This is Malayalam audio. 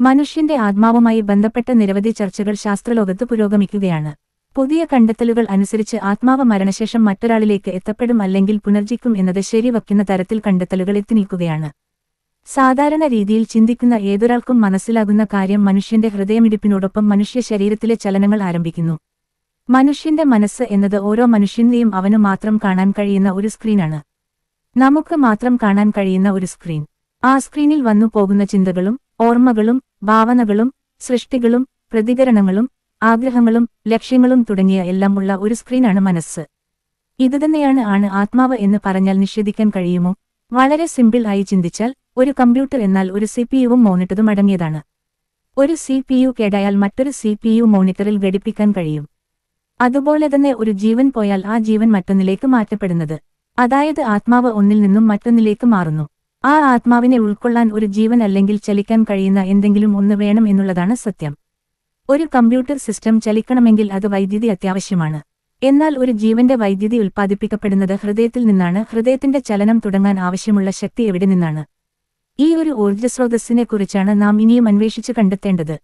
മനുഷ്യന്റെ ആത്മാവുമായി ബന്ധപ്പെട്ട നിരവധി ചർച്ചകൾ ശാസ്ത്രലോകത്ത് പുരോഗമിക്കുകയാണ്. പുതിയ കണ്ടെത്തലുകൾ അനുസരിച്ച് ആത്മാവ് മരണശേഷം മറ്റൊരാളിലേക്ക് എത്തപ്പെടും അല്ലെങ്കിൽ പുനർജിക്കും എന്നത് ശരിവയ്ക്കുന്ന തരത്തിൽ കണ്ടെത്തലുകൾ എത്തിനിൽക്കുകയാണ്. സാധാരണ രീതിയിൽ ചിന്തിക്കുന്ന ഏതൊരാൾക്കും മനസ്സിലാകുന്ന കാര്യം മനുഷ്യന്റെ ഹൃദയമിടിപ്പിനോടൊപ്പം മനുഷ്യ ശരീരത്തിലെ ചലനങ്ങൾ ആരംഭിക്കുന്നു. മനുഷ്യന്റെ മനസ്സ് എന്നത് ഓരോ മനുഷ്യന്റെയും അവനു മാത്രം കാണാൻ കഴിയുന്ന ഒരു സ്ക്രീനാണ്. നമുക്ക് മാത്രം കാണാൻ കഴിയുന്ന ഒരു സ്ക്രീൻ. ആ സ്ക്രീനിൽ വന്നു പോകുന്ന ചിന്തകളും ഓർമ്മകളും ഭാവനകളും സൃഷ്ടികളും പ്രതികരണങ്ങളും ആഗ്രഹങ്ങളും ലക്ഷ്യങ്ങളും തുടങ്ങിയ എല്ലാമുള്ള ഒരു സ്ക്രീനാണ് മനസ്സ്. ഇതുതന്നെയാണ് ആണ് ആത്മാവ് എന്ന് പറഞ്ഞാൽ നിഷേധിക്കാൻ കഴിയുമോ? വളരെ സിമ്പിൾ ആയി ചിന്തിച്ചാൽ ഒരു കമ്പ്യൂട്ടർ എന്നാൽ ഒരു സി പി യുവും മോണിറ്ററും അടങ്ങിയതാണ്. ഒരു സി പി യു കേടായാൽ മറ്റൊരു സി പി യു മോണിറ്ററിൽ ഘടിപ്പിക്കാൻ കഴിയും. അതുപോലെ തന്നെ ഒരു ജീവൻ പോയാൽ ആ ജീവൻ മറ്റൊന്നിലേക്ക് മാറ്റപ്പെടുന്നത്. അതായത് ആത്മാവ് ഒന്നിൽ നിന്നും മറ്റൊന്നിലേക്ക് മാറുന്നു. ആ ആത്മാവിനെ ഉൾക്കൊള്ളാൻ ഒരു ജീവൻ അല്ലെങ്കിൽ ചലിക്കാൻ കഴിയുന്ന എന്തെങ്കിലും ഒന്ന് വേണം എന്നുള്ളതാണ് സത്യം. ഒരു കമ്പ്യൂട്ടർ സിസ്റ്റം ചലിക്കണമെങ്കിൽ അത് വൈദ്യുതി അത്യാവശ്യമാണ്. എന്നാൽ ഒരു ജീവന്റെ വൈദ്യുതി ഉൽപ്പാദിപ്പിക്കപ്പെടുന്നത് ഹൃദയത്തിൽ നിന്നാണ്. ഹൃദയത്തിന്റെ ചലനം തുടങ്ങാൻ ആവശ്യമുള്ള ശക്തി എവിടെ നിന്നാണ്? ഈ ഒരു ഊർജസ്രോതസ്സിനെക്കുറിച്ചാണ് നാം ഇനിയും അന്വേഷിച്ചു കണ്ടെത്തേണ്ടത്.